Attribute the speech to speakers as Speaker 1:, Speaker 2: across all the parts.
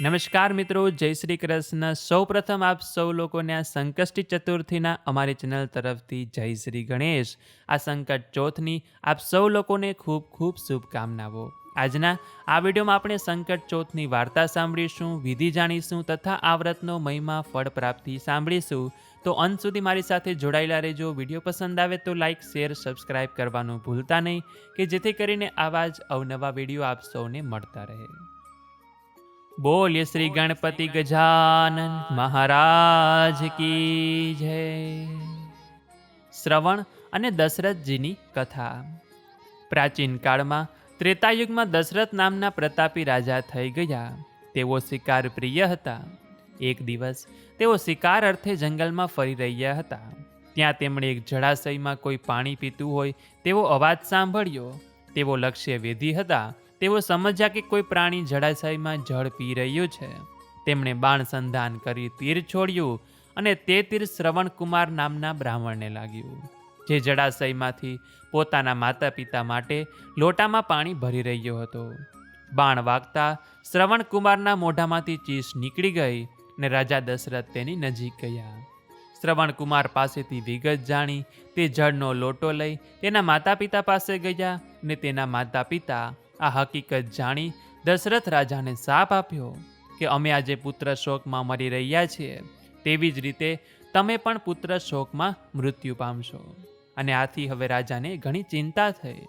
Speaker 1: નમસ્કાર મિત્રો, જય શ્રી કૃષ્ણ. સૌ પ્રથમ આપ સૌ લોકોને આ સંકષ્ટી ચતુર્થીના અમારી ચેનલ તરફથી જય શ્રી ગણેશ. આ સંકટ ચોથની આપ સૌ લોકોને ખૂબ ખૂબ શુભકામનાઓ. આજના આ વિડીયોમાં આપણે સંકટ ચોથની વાર્તા સાંભળીશું, વિધિ જાણીશું તથા આ વ્રતનો મહિમા, ફળ પ્રાપ્તિ સાંભળીશું. તો અંત સુધી મારી સાથે જોડાયેલા રહેજો. વીડિયો પસંદ આવે તો લાઇક શેર, સબસ્ક્રાઇબ કરવાનું ભૂલતા નહીં, કે જેથી કરીને આવા જ અવનવા વીડિયો આપ સૌને મળતા રહે. બોલ્ય શ્રી ગણપતિ ગજાનન મહારાજ કી જય. શ્રવણ અને દશરથજીની કથા. પ્રાચીન કાળમાં ત્રેતાયુગમાં દશરથ નામના પ્રતાપી રાજા થઈ ગયા. તેઓ શિકાર પ્રિય હતા. એક દિવસ તેઓ શિકાર અર્થે જંગલમાં ફરી રહ્યા હતા. ત્યાં તેમણે એક જળાશયમાં કોઈ પાણી પીતું હોય તેવો અવાજ સાંભળ્યો. તેઓ લક્ષ્ય વેધી હતા. તેઓ સમજ્યા કે કોઈ પ્રાણી જળાશયમાં જળ પી રહ્યું છે. તેમણે બાણ સંધાન કરી તીર છોડ્યું અને તે તીર શ્રવણકુમાર નામના બ્રાહ્મણને લાગ્યું, જે જળાશયમાંથી પોતાના માતા પિતા માટે લોટામાં પાણી ભરી રહ્યો હતો. બાણ વાગતા શ્રવણકુમારના મોઢામાંથી ચીસ નીકળી ગઈ ને રાજા દશરથ તેની નજીક ગયા. શ્રવણકુમાર પાસેથી વિગત જાણી તે જળનો લોટો લઈ તેના માતા પિતા પાસે ગયા ને તેના માતા પિતા આ હકીકત જાણી દશરથ રાજાને શાપ આપ્યો કે અમે આજે પુત્ર શોકમાં મરી રહ્યા છીએ. તેવી જ રીતે તમે પણ પુત્ર શોકમાં મૃત્યુ પામશો. અને આથી હવે રાજાને ઘણી ચિંતા થઈ.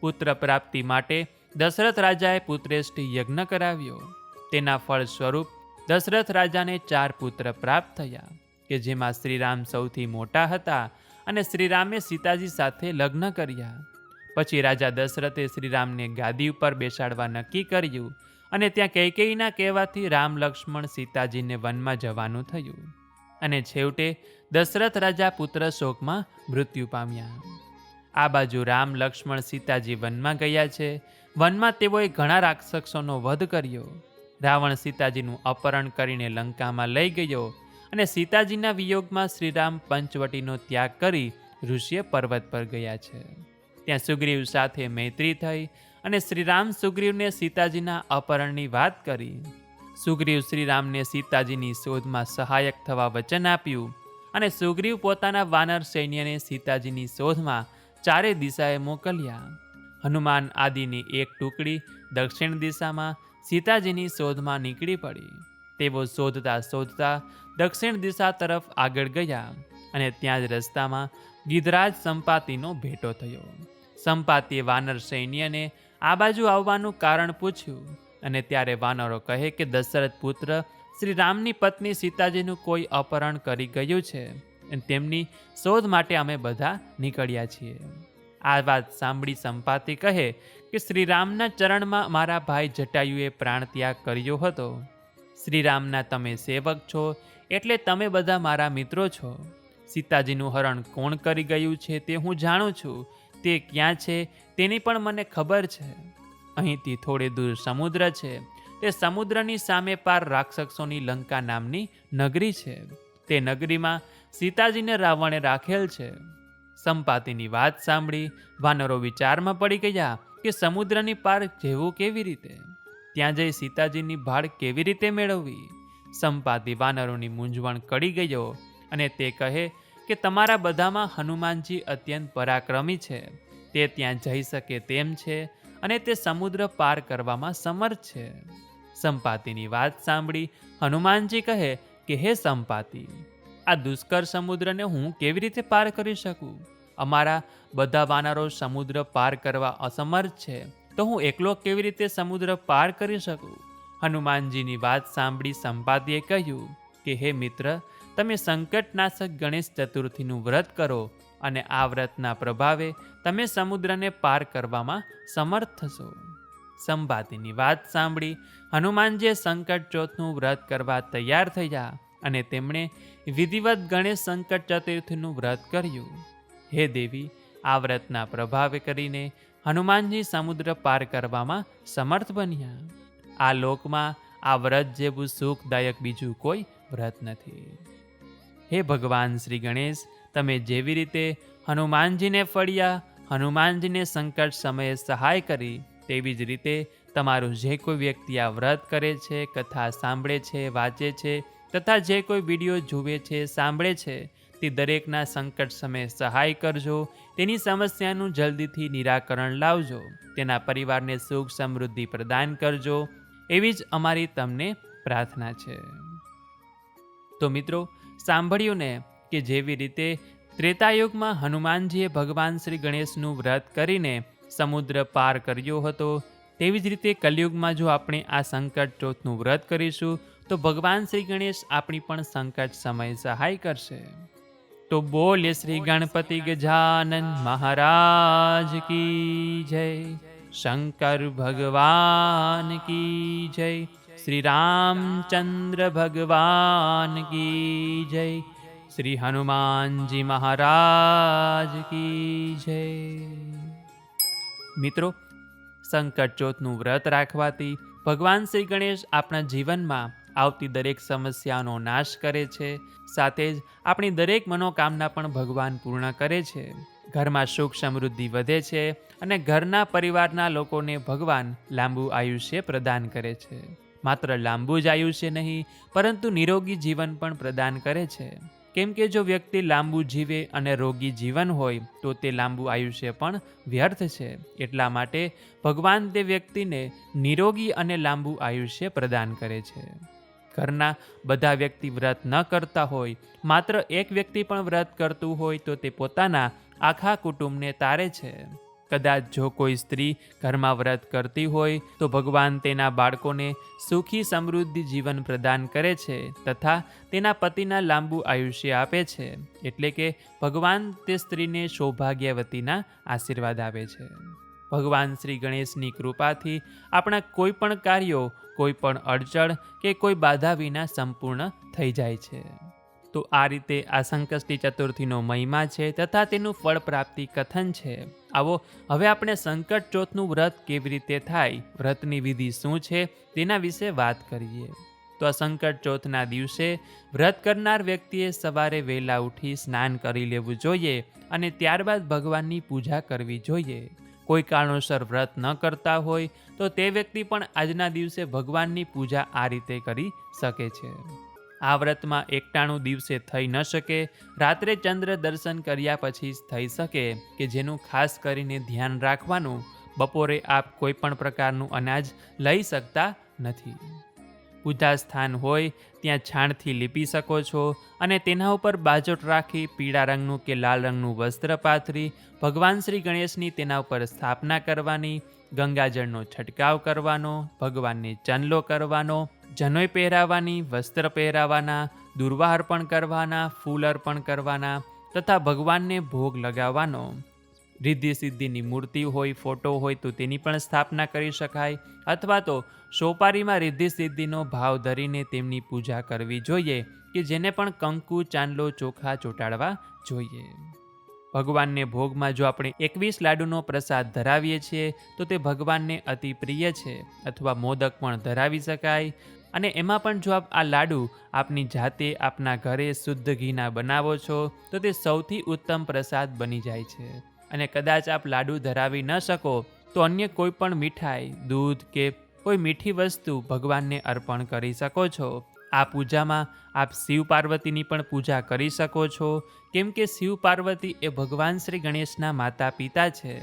Speaker 1: પુત્ર પ્રાપ્તિ માટે દશરથ રાજાએ પુત્રેષ્ઠી યજ્ઞ કરાવ્યો. તેના ફળ સ્વરૂપ દશરથ રાજાને ચાર પુત્ર પ્રાપ્ત થયા, કે જેમાં શ્રીરામ સૌથી મોટા હતા અને શ્રીરામે સીતાજી સાથે લગ્ન કર્યા. પછી રાજા દશરથે શ્રીરામને ગાદી ઉપર બેસાડવા નક્કી કર્યું અને ત્યાં કૈકેયીના કહેવાથી રામ લક્ષ્મણ સીતાજીને વનમાં જવાનું થયું. અને છેવટે દશરથ રાજા પુત્ર શોકમાં મૃત્યુ પામ્યા. આ બાજુ રામ લક્ષ્મણ સીતાજી વનમાં ગયા છે. વનમાં તેઓએ ઘણા રાક્ષસોનો વધ કર્યો. રાવણ સીતાજીનું અપહરણ કરીને લંકામાં લઈ ગયો અને સીતાજીના વિયોગમાં શ્રીરામ પંચવટીનો ત્યાગ કરી ઋષિએ પર્વત પર ગયા છે. ત્યાં સુગ્રીવ સાથે મૈત્રી થઈ અને શ્રીરામ સુગ્રીવને સીતાજીના અપહરણની વાત કરી. સુગ્રીવ શ્રીરામને સીતાજીની શોધમાં સહાયક થવા વચન આપ્યું અને સુગ્રીવ પોતાના વાનર સૈન્યને સીતાજીની શોધમાં ચારે દિશાએ મોકલ્યા. હનુમાન આદિની એક ટુકડી દક્ષિણ દિશામાં સીતાજીની શોધમાં નીકળી પડી. તેઓ શોધતા શોધતા દક્ષિણ દિશા તરફ આગળ ગયા અને ત્યાં જ રસ્તામાં ગિધરાજ સંપાતિનો ભેટો થયો. સંપાતિએ વાનર સૈન્યને આ બાજુ આવવાનું કારણ પૂછ્યું અને ત્યારે વાનરો કહે કે દશરથ પુત્ર શ્રી રામની પત્ની સીતાજીનું કોઈ અપહરણ કરી ગયું છે અને તેમની શોધ માટે અમે બધા નીકળ્યા છીએ. આ વાત સાંભળી સંપાતિ કહે કે શ્રીરામના ચરણમાં મારા ભાઈ જટાયુએ પ્રાણ ત્યાગ કર્યો હતો. શ્રીરામના તમે સેવક છો એટલે તમે બધા મારા મિત્રો છો. સીતાજીનું હરણ કોણ કરી ગયું છે તે હું જાણું છું તે ક્યાં છે તેની પણ મને ખબર છે. અહીંથી થોડે દૂર સમુદ્ર છે. તે સમુદ્રની સામે પાર રાક્ષસોની લંકા નામની નગરી છે. તે નગરીમાં સીતાજીને રાવણે રાખેલ છે. સંપાતિની વાત સાંભળી વાનરો વિચારમાં પડી ગયા કે સમુદ્રની પાર જેવું કેવી રીતે? ત્યાં જઈ સીતાજીની ભાળ કેવી રીતે મેળવવી? સંપાતિ વાનરોની મૂંઝવણ કડી ગયો અને તે કહે કે તમારા બધામાં હનુમાનજી અત્યંત પરાક્રમી છે. તે ત્યાં જઈ શકે તેમ છે અને તે સમુદ્ર પાર કરવામાં સમર્થ છે. સંપાતિની વાત સાંભળી હનુમાનજી કહે કે, હે સંપાતિ, આ દુષ્કર સમુદ્રને હું કેવી રીતે પાર કરી શકું? અમારા બધા વાનરો સમુદ્ર પાર કરવા અસમર્થ છે, તો હું એકલો કેવી રીતે સમુદ્ર પાર કરી શકું? હનુમાનજીની વાત સાંભળી સંપાતિએ કહ્યું કે, હે મિત્ર તમે સંકટનાશક ગણેશ ચતુર્થીનું વ્રત કરો અને આ વ્રતના પ્રભાવે તમે સમુદ્રને પાર કરવામાં સમર્થ થશો સંભાતિની વાત સાંભળી હનુમાનજીએ સંકટ ચોથનું વ્રત કરવા તૈયાર થયા અને તેમણે વિધિવત ગણેશ સંકટ ચતુર્થીનું વ્રત કર્યું. હે દેવી, આ વ્રતના પ્રભાવે કરીને હનુમાનજી સમુદ્ર પાર કરવામાં સમર્થ બન્યા. આ લોકમાં આ વ્રત જેવું સુખદાયક બીજું કોઈ વ્રત નથી. હે ભગવાન શ્રી ગણેશ, તમે જેવી રીતે હનુમાનજીને ફળ્યા, હનુમાનજીને સંકટ સમયે સહાય કરી, તેવી જ રીતે તમારું જે કોઈ વ્યક્તિ આ વ્રત કરે છે, કથા સાંભળે છે, વાંચે છે, તથા જે કોઈ વીડિયો જુએ છે, સાંભળે છે, તે દરેકના સંકટ સમયે સહાય કરજો, તેની સમસ્યાનું જલ્દીથી નિરાકરણ લાવજો, તેના પરિવારને સુખ સમૃદ્ધિ પ્રદાન કરજો, એવી જ અમારી તમને પ્રાર્થના છે. તો મિત્રો સાંભળ્યું ને કે જેવી રીતે ત્રેતાયુગમાં હનુમાનજીએ ભગવાન શ્રી ગણેશનું વ્રત કરીને સમુદ્ર પાર કર્યો હતો, તેવી જ રીતે કલયુગમાં જો આપણે આ સંકટ ચોથનું વ્રત કરીશું, તો ભગવાન શ્રી ગણેશ આપણી પણ સંકટ સમય સહાય કરશે. તો બોલે શ્રી ગણપતિ ગજાનન મહારાજ કી જય, શંકર ભગવાન કી જય. શ્રી રામચંદ્ર ભગવાન કી જય. શ્રી હનુમાનજી મહારાજ કી જય. મિત્રો સંકટ ચોથનું વ્રત રાખવાથી ભગવાન શ્રી ગણેશ આપણા જીવનમાં આવતી દરેક સમસ્યાનો નાશ કરે છે. સાથે જ આપણી દરેક મનોકામના પણ ભગવાન પૂર્ણ કરે છે. ઘરમાં સુખ સમૃદ્ધિ વધે છે અને ઘરના પરિવારના લોકોને ભગવાન લાંબુ આયુષ્ય પ્રદાન કરે છે. માત્ર લાંબુ જ આયુષ્ય નહીં, પરંતુ નિરોગી જીવન પણ પ્રદાન કરે છે. કેમ કે જો વ્યક્તિ લાંબુ જીવે અને રોગી જીવન હોય, તો તે લાંબુ આયુષ્ય પણ વ્યર્થ છે. એટલા માટે ભગવાન તે વ્યક્તિને નિરોગી અને લાંબુ આયુષ્ય પ્રદાન કરે છે. ઘરના બધા વ્યક્તિ વ્રત ન કરતા હોય, માત્ર એક વ્યક્તિ પણ વ્રત કરતું હોય, તો તે પોતાના આખા કુટુંબને તારે છે. કદાચ જો કોઈ સ્ત્રી ઘરમાં વ્રત કરતી હોય, તો ભગવાન તેના બાળકોને સુખી સમૃદ્ધિ જીવન પ્રદાન કરે છે તથા તેના પતિના લાંબુ આયુષ્ય આપે છે. એટલે કે ભગવાન તે સ્ત્રીને સૌભાગ્યવતીના આશીર્વાદ આપે છે. ભગવાન શ્રી ગણેશની કૃપાથી આપણા કોઈ પણ કાર્યો, કોઈ પણ અડચણ કે કોઈ બાધા વિના સંપૂર્ણ થઈ જાય છે. તો આ રીતે આ સંકષ્ટી ચતુર્થીનો મહિમા છે તથા તેનું ફળ પ્રાપ્તિ કથન છે. આવો, હવે આપણે સંકટ ચોથનું વ્રત કેવી રીતે થાય, વ્રતની વિધિ શું છે, તેના વિશે વાત કરીએ. તો આ સંકટ ચોથના દિવસે વ્રત કરનાર વ્યક્તિએ સવારે વહેલા ઉઠી સ્નાન કરી લેવું જોઈએ અને ત્યારબાદ ભગવાનની પૂજા કરવી જોઈએ. કોઈ કારણોસર વ્રત ન કરતા હોય તો તે વ્યક્તિ પણ આજના દિવસે ભગવાનની પૂજા આ રીતે કરી શકે છે. આ વ્રતમાં એકટાણું દિવસે થઈ ન શકે, રાત્રે ચંદ્ર દર્શન કર્યા પછી જ થઈ શકે, કે જેનું ખાસ કરીને ધ્યાન રાખવાનું બપોરે આપ કોઈ પણ પ્રકારનું અનાજ લઈ શકતા નથી. પૂજા સ્થાન હોય, ત્યાં છાણથી લીપી શકો છો અને તેના ઉપર બાજોટ રાખી પીળા રંગનું કે લાલ રંગનું વસ્ત્ર પાથરી, ભગવાન શ્રી ગણેશની તેના ઉપર સ્થાપના કરવાની, ગંગાજળનો છંટકાવ કરવાનો, ભગવાનને ચંદલો કરવાનો જનોય પહેરાવાની, વસ્ત્ર પહેરાવાના દુર્વા અર્પણ કરવાના, ફૂલ અર્પણ કરવાના તથા ભગવાનને ભોગ લગાવવાનો. રિદ્ધિ સિદ્ધિની મૂર્તિ હોય, ફોટો હોય તો તેની પણ સ્થાપના કરી શકાય અથવા તો સોપારીમાં રિદ્ધિ સિદ્ધિનો ભાવ ધરીને તેમની પૂજા કરવી જોઈએ કે જેને પણ કંકુ, ચાંદલો, ચોખા ચોંટાડવા જોઈએ. ભગવાનને ભોગમાં જો આપણે એકવીસ લાડુનો પ્રસાદ ધરાવીએ છીએ તો તે ભગવાનને અતિ પ્રિય છે અથવા મોદક પણ ધરાવી શકાય અને એમાં પણ જો આપ આ લાડુ આપની જાતે આપના ઘરે શુદ્ધ ઘીના બનાવો છો, તો તે સૌથી ઉત્તમ પ્રસાદ બની જાય છે. અને કદાચ આપ લાડુ ધરાવી ન શકો, તો અન્ય કોઈ પણ મીઠાઈ, દૂધ કે કોઈ મીઠી વસ્તુ ભગવાનને અર્પણ કરી શકો છો. આ પૂજામાં આપ શિવ પાર્વતીની પણ પૂજા કરી શકો છો. કેમ કે શિવ પાર્વતી એ ભગવાન શ્રી ગણેશના માતા પિતા છે.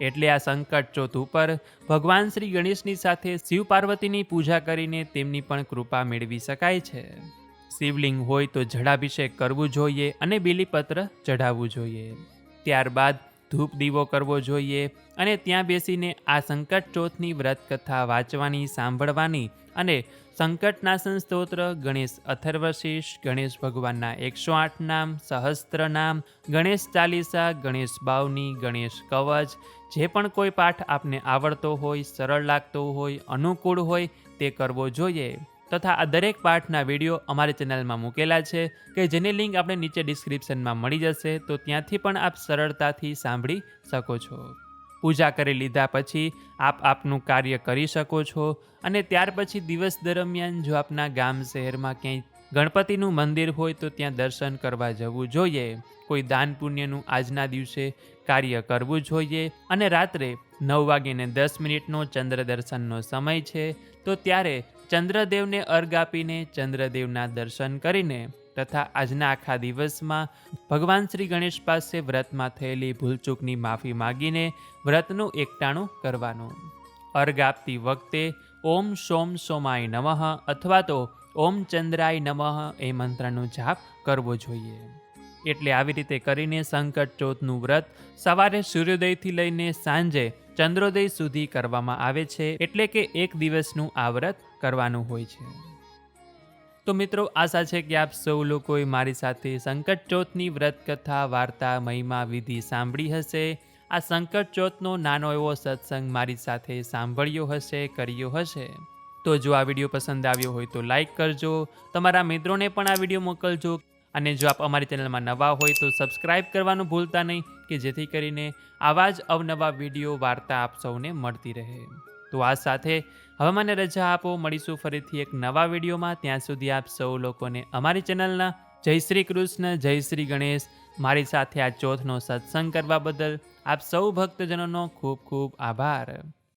Speaker 1: એટલે આ સંકટ ચોથ ઉપર ભગવાન શ્રી ગણેશની સાથે શિવ પાર્વતીની પૂજા કરીને તેમની પણ કૃપા મેળવી શકાય છે. શિવલિંગ હોય તો જળાભિષેક કરવું જોઈએ અને બીલીપત્ર ચઢાવવું જોઈએ. ત્યારબાદ ધૂપ દીવો કરવો જોઈએ અને ત્યાં બેસીને આ સંકટ ચોથની વ્રત કથા વાંચવાની, સાંભળવાની અને સંકટનાશન સ્તોત્ર ગણેશ અથર્વશીષ, ગણેશ ભગવાનના એકસો આઠ નામ, સહસ્ત્ર નામ, ગણેશ ચાલીસા, ગણેશ બાવની, ગણેશ કવચ જે પણ કોઈ પાઠ આપને આવડતો હોય, સરળ લાગતો હોય, અનુકૂળ હોય, તે કરવો જોઈએ. તથા આ દરેક પાઠના વીડિયો અમારી ચેનલમાં મૂકેલા છે, કે જેની લિંક આપણે નીચે ડિસ્ક્રિપ્શનમાં મળી જશે, તો ત્યાંથી પણ આપ સરળતાથી સાંભળી શકો છો. પૂજા કરી લીધા પછી આપ આપનું કાર્ય કરી શકો છો, અને ત્યાર પછી દિવસ દરમિયાન જો આપના ગામ, શહેરમાં ક્યાંય ગણપતિનું મંદિર હોય તો ત્યાં દર્શન કરવા જવું જોઈએ. કોઈ દાન પુણ્યનું આજના દિવસે કાર્ય કરવું જોઈએ. અને રાત્રે નવ વાગીને દસ મિનિટનો ચંદ્ર દર્શનનો સમય છે, તો ત્યારે ચંદ્રદેવને અર્ઘ આપીને ચંદ્રદેવના દર્શન કરીને તથા આજના આખા દિવસમાં ભગવાન શ્રી ગણેશ પાસે વ્રતમાં થયેલી ભૂલચૂકની માફી માગીને વ્રતનું એકટાણું કરવાનું. અર્ઘ આપતી વખતે ઓમ સોમ સોમાય નમઃ અથવા તો ઓમ ચંદ્રાય નમઃ એ મંત્રનો જાપ કરવો જોઈએ. એટલે આવી રીતે કરીને સંકટ ચોથનું વ્રત સવારે સૂર્યોદયથી લઈને સાંજે ચંદ્રોદય સુધી કરવામાં આવે છે, એટલે કે એક દિવસનું આ વ્રત કરવાનું હોય છે. તો મિત્રો, આશા છે કે આપ સૌ લોકોએ મારી સાથે સંકટ ચોથની વ્રત કથા વાર્તા મહિમા, વિધિ સાંભળી હશે. આ સંકટ ચોથનો નાનો એવો સત્સંગ મારી સાથે સાંભળ્યો હશે, કર્યો હશે. તો જો આ વીડિયો પસંદ આવ્યો હોય તો લાઈક કરજો. તમારા મિત્રોને પણ આ વીડિયો મોકલજો. અને જો આપ અમારી ચેનલમાં નવા હોય તો સબસ્ક્રાઈબ કરવાનું ભૂલતા નહીં, કે જેથી કરીને આવા જ અવનવા વીડિયો વાર્તા આપ સૌને મળતી રહે. તો આ સાથે હવે મને રજા આપો. મળીશું ફરીથી એક નવા વિડીયોમાં. ત્યાં સુધી આપ સૌ લોકોને અમારી ચેનલના જય શ્રી કૃષ્ણ, જય શ્રી ગણેશ, મારી સાથે આ ચોથનો સત્સંગ કરવા બદલ આપ સૌ ભક્તજનોનો ખૂબ ખૂબ આભાર.